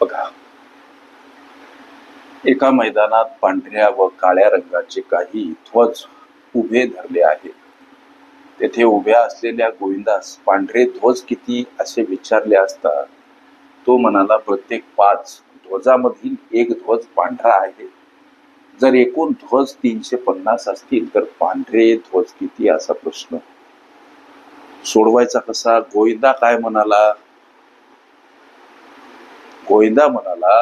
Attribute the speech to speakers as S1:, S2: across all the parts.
S1: बघा. एका मैदानात पांढऱ्या व काळ्या रंगाचे काही ध्वज उभे धरले आहेत. तेथे उभ्या असलेल्या गोविंदास पांढरे ध्वज किती असे विचारले असता तो म्हणाला प्रत्येक पाच ध्वजामधील एक ध्वज पांढरा आहे. जर एकूण ध्वज तीनशे पन्नास असतील तर पांढरे ध्वज किती असा प्रश्न. सोडवायचा कसा? गोविंदा काय म्हणाला? गोविंदा म्हणाला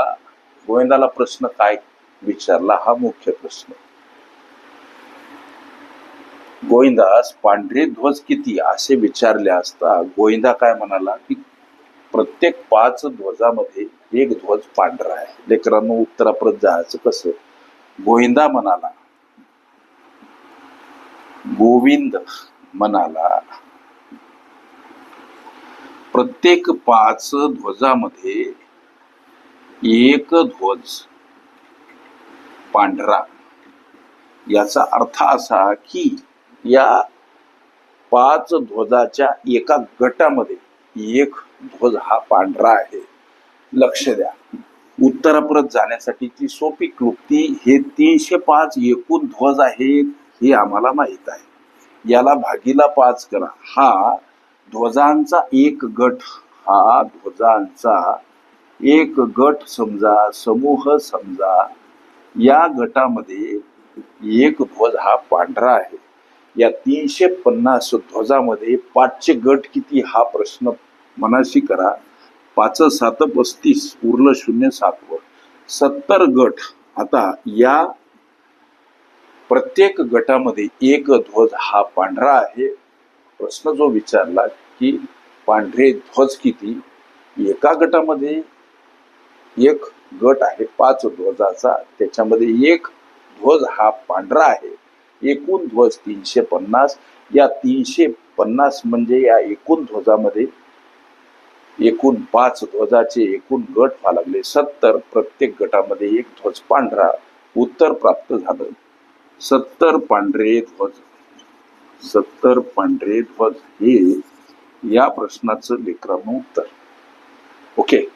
S1: गोविंदाला प्रश्न काय विचारला? हा मुख्य प्रश्न. गोविंदास पांढरे ध्वज किती? असे विचारले असता गोविंदा काय म्हणाला की प्रत्येक पाच ध्वजामध्ये एक ध्वज पांढरा आहे. लेकरांनो उत्तराप्रत जायचं कसं? गोविंदा म्हणाला गोविंद म्हणाला प्रत्येक पाच ध्वजामध्ये एक ध्वज पांढरा. याचा अर्थ असा की या पाच ध्वजाच्या एका गटामध्ये एक ध्वज हा पांढरा आहे. लक्ष द्या. उत्तराप्रत जाण्यासाठीची सोपी क्लुप्ती हे तीनशे पाच एकूण ध्वज आहेत हे आम्हाला माहीत आहे. याला भागीला पाच करा. हा ध्वजांचा एक गट हा ध्वजांचा एक गट समजा समूह समजा या गटामध्ये एक ध्वज हा पांढरा आहे. या तीनशे पन्नास ध्वजामध्ये पाचशे गट किती हा प्रश्न मनाशी करा. पाच सात पस्तीस उरलं शून्य सातवर सत्तर गट आता या प्रत्येक गटामध्ये एक ध्वज हा पांढरा आहे. प्रश्न जो विचारला की पांढरे ध्वज किती? एका गटामध्ये एक गट आहे पाच ध्वजाचा. त्याच्यामध्ये एक ध्वज हा पांढरा आहे. एकूण ध्वज तीनशे पन्नास. या तीनशे पन्नास म्हणजे या एकूण ध्वजामध्ये एकूण पाच ध्वजाचे एकूण गट व्हा लागले. सत्तर प्रत्येक गटामध्ये एक ध्वज पांढरा. उत्तर प्राप्त झालं. सत्तर पांढरे ध्वज. सत्तर पांढरे ध्वज हे या प्रश्नाचं लेकरांनो उत्तर. ओके.